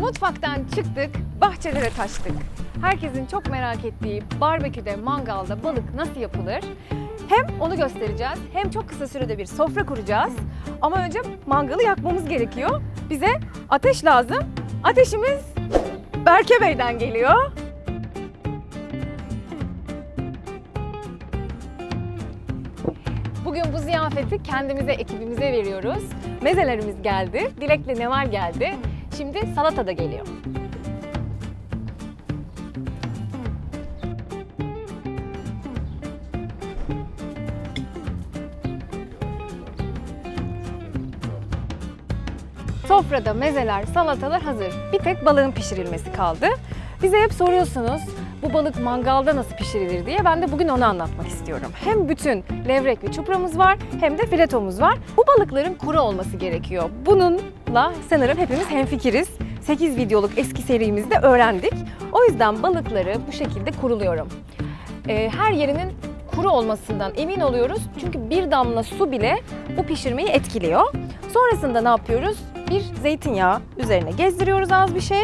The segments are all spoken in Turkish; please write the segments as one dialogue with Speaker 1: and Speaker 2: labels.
Speaker 1: Mutfaktan çıktık, bahçelere taştık. Herkesin çok merak ettiği barbeküde, mangalda balık nasıl yapılır? Hem onu göstereceğiz, hem çok kısa sürede bir sofra kuracağız. Ama önce mangalı yakmamız gerekiyor. Bize ateş lazım. Ateşimiz Berke Bey'den geliyor. Bugün bu ziyafeti kendimize, ekibimize veriyoruz. Mezelerimiz geldi. Dilek'le Neval geldi. Şimdi salata da geliyor. Sofrada mezeler, salatalar hazır. Bir tek balığın pişirilmesi kaldı. Bize hep soruyorsunuz bu balık mangalda nasıl pişirilir diye. Ben de bugün onu anlatmak istiyorum. Hem bütün levrek ve çupramız var hem de filetomuz var. Bu balıkların kuru olması gerekiyor. Bununla sanırım hepimiz hemfikiriz. 8 videoluk eski serimizde öğrendik. O yüzden balıkları bu şekilde kuruluyorum. Ee, her yerinin kuru olmasından emin oluyoruz. Çünkü bir damla su bile bu pişirmeyi etkiliyor. Sonrasında ne yapıyoruz? Bir zeytinyağı üzerine gezdiriyoruz az bir şey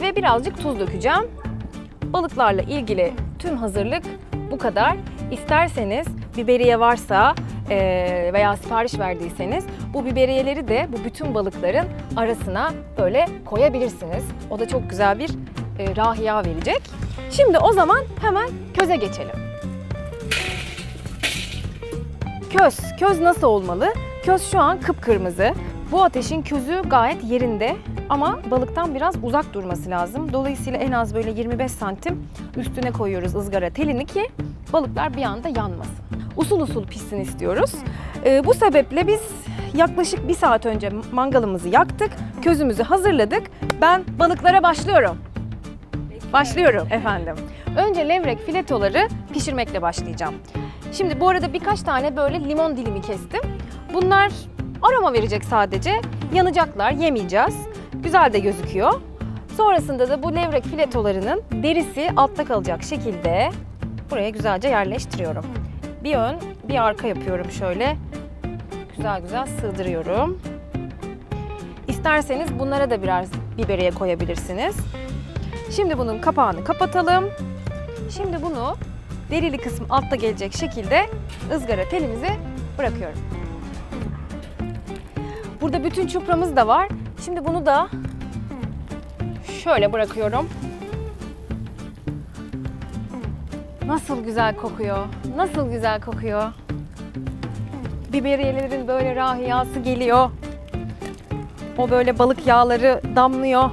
Speaker 1: ve birazcık tuz dökeceğim. Balıklarla ilgili tüm hazırlık bu kadar. İsterseniz biberiye varsa eee, veya sipariş verdiyseniz bu biberiyeleri de bu bütün balıkların arasına böyle koyabilirsiniz. O da çok güzel bir e, rahiya verecek. Şimdi o zaman hemen köze geçelim. Köz. Köz nasıl olmalı? Köz şu an kıpkırmızı. Bu ateşin közü gayet yerinde ama balıktan biraz uzak durması lazım. Dolayısıyla en az böyle 25 santim üstüne koyuyoruz ızgara telini ki balıklar bir anda yanmasın. Usul usul pişsin istiyoruz. Ee, bu sebeple biz yaklaşık bir saat önce mangalımızı yaktık, közümüzü hazırladık. Ben balıklara başlıyorum. Başlıyorum efendim. Önce levrek filetoları pişirmekle başlayacağım. Şimdi bu arada birkaç tane böyle limon dilimi kestim. Bunlar aroma verecek sadece. Yanacaklar, yemeyeceğiz. Güzel de gözüküyor. Sonrasında da bu levrek filetolarının derisi altta kalacak şekilde buraya güzelce yerleştiriyorum. Bir ön, bir arka yapıyorum şöyle. Güzel güzel sığdırıyorum. İsterseniz bunlara da biraz biberiye koyabilirsiniz. Şimdi bunun kapağını kapatalım. Şimdi bunu derili kısmı altta gelecek şekilde ızgara telimize bırakıyorum. Burada bütün çupramız da var. Şimdi bunu da şöyle bırakıyorum. Nasıl güzel kokuyor. Nasıl güzel kokuyor. Biberiyelerin böyle rahiyası geliyor. O böyle balık yağları damlıyor.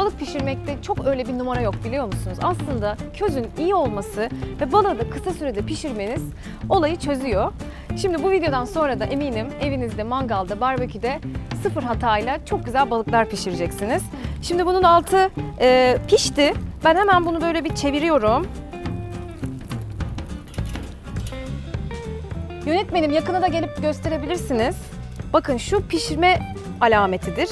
Speaker 1: Balık pişirmekte çok öyle bir numara yok biliyor musunuz? Aslında közün iyi olması ve balığı da kısa sürede pişirmeniz olayı çözüyor. Şimdi bu videodan sonra da eminim evinizde, mangalda, barbeküde sıfır hatayla çok güzel balıklar pişireceksiniz. Şimdi bunun altı e, pişti. Ben hemen bunu böyle bir çeviriyorum. Yönetmenim yakına da gelip gösterebilirsiniz. Bakın şu pişirme alametidir.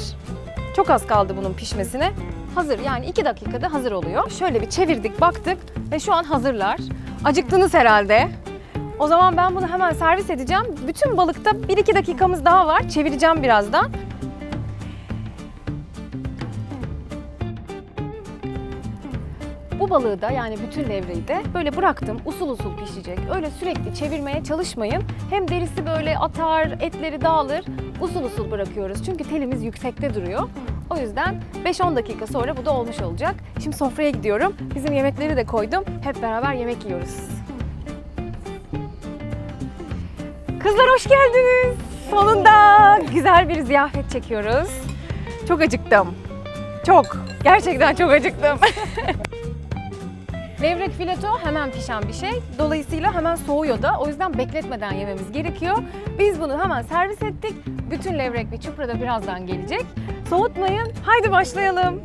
Speaker 1: Çok az kaldı bunun pişmesine. Hazır yani 2 dakikada hazır oluyor. Şöyle bir çevirdik baktık ve şu an hazırlar. Acıktınız herhalde. O zaman ben bunu hemen servis edeceğim. Bütün balıkta 1-2 dakikamız daha var. Çevireceğim birazdan. Bu balığı da yani bütün levreyi de böyle bıraktım. Usul usul pişecek. Öyle sürekli çevirmeye çalışmayın. Hem derisi böyle atar, etleri dağılır. Usul usul bırakıyoruz. Çünkü telimiz yüksekte duruyor. O yüzden 5-10 dakika sonra bu da olmuş olacak. Şimdi sofraya gidiyorum. Bizim yemekleri de koydum. Hep beraber yemek yiyoruz. Kızlar hoş geldiniz. Sonunda güzel bir ziyafet çekiyoruz. Çok acıktım. Çok. Gerçekten çok acıktım. Levrek fileto hemen pişen bir şey. Dolayısıyla hemen soğuyor da. O yüzden bekletmeden yememiz gerekiyor. Biz bunu hemen servis ettik. Bütün levrek ve çupra da birazdan gelecek. Soğutmayın. Haydi başlayalım.